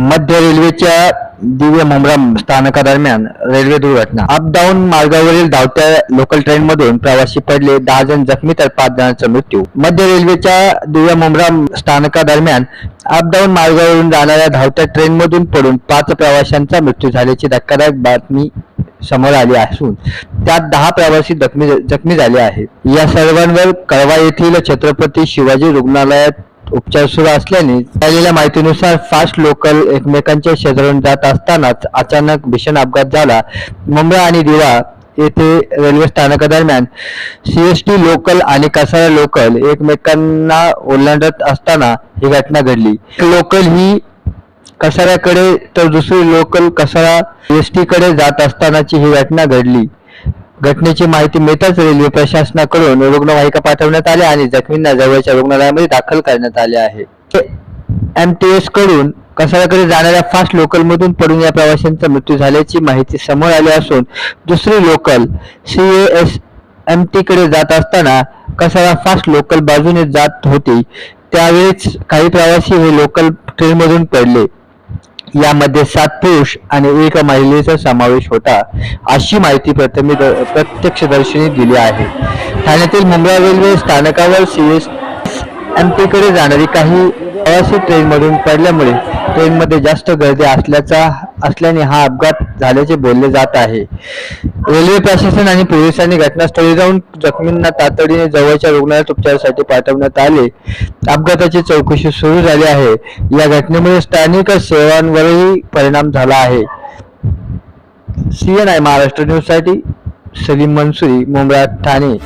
मध्य रेल्वेच्या दिव्य मुंब्रा स्थानकादरम्यान रेल्वे दुर्घटना. अप डाऊन मार्गावरील धावत्या लोकल ट्रेन मधून प्रवासी पडले दहा जण जखमी तर पाच जणांचा मृत्यू. मध्य रेल्वेच्या दिव्य मुंब्रा स्थानकादरम्यान अप डाऊन मार्गावरून जाणाऱ्या धावत्या ट्रेन मधून पडून पाच प्रवाशांचा मृत्यू झाल्याची धक्कादायक बातमी समोर आली असून त्यात दहा प्रवासी जखमी जखमी झाले आहेत. या सर्वांवर कळवा येथील छत्रपती शिवाजी रुग्णालयात उपचार सुरू असल्याने मिळालेल्या माहितीनुसार फास्ट लोकल एकमेकांच्या शेजारून जात असतानाच अचानक भीषण अपघात झाला. मुंबई आणि दिवा येथे रेल्वे स्थानकादरम्यान सी एस टी लोकल आणि कसारा लोकल एकमेकांना ओलांडत असताना ही घटना घडली. लोकल ही कसाऱ्याकडे तर दुसरी लोकल कसारा एसकडे जात असतानाची ही घटना घडली. घटनेची माहिती मिळताच रेल्वे प्रशासनाकडून रुग्णवाहिका पाठवण्यात आल्या आणि जखमींना जवळच्या रुग्णालयामध्ये दाखल करण्यात आले आहे. एम टी एसकडून कसाऱ्याकडे जाणाऱ्या फास्ट लोकल मधून पडून या प्रवाशांचा मृत्यू झाल्याची माहिती समोर आली असून दुसरी local C S M T कडे जात असताना कसाळा फास्ट लोकल बाजूने जात होती. त्यावेळेस काही प्रवासी हे लोकल ट्रेन मधून पडले. यामध्ये सात पुरुष आणि एक महिलेचा समावेश होता अशी माहिती प्रथम प्रत्यक्षदर्शनी दिली आहे. ठाण्यातील मुंबई रेल्वे स्थानकावर सीएस एम पीकडे जाणारी काही प्रवासी ट्रेनमधून पडल्यामुळे ट्रेनमध्ये जास्त गर्दी असल्याचा असल्याने हा अपघात झाल्याचे बोलले जात आहे. रेल्वे प्रशासन आणि पोलिसांनी घटनास्थळी जाऊन जखमींना तातडीने जवळच्या रुग्णालयात उपचारासाठी पाठवण्यात आले. अपघाताची चौकशी सुरू झाली आहे. या घटनेमुळे स्थानिक सेवांवरही परिणाम झाला आहे. सीएनआय महाराष्ट्र न्यूजसाठी सलीम मनसुरी मुंबई ठाणे.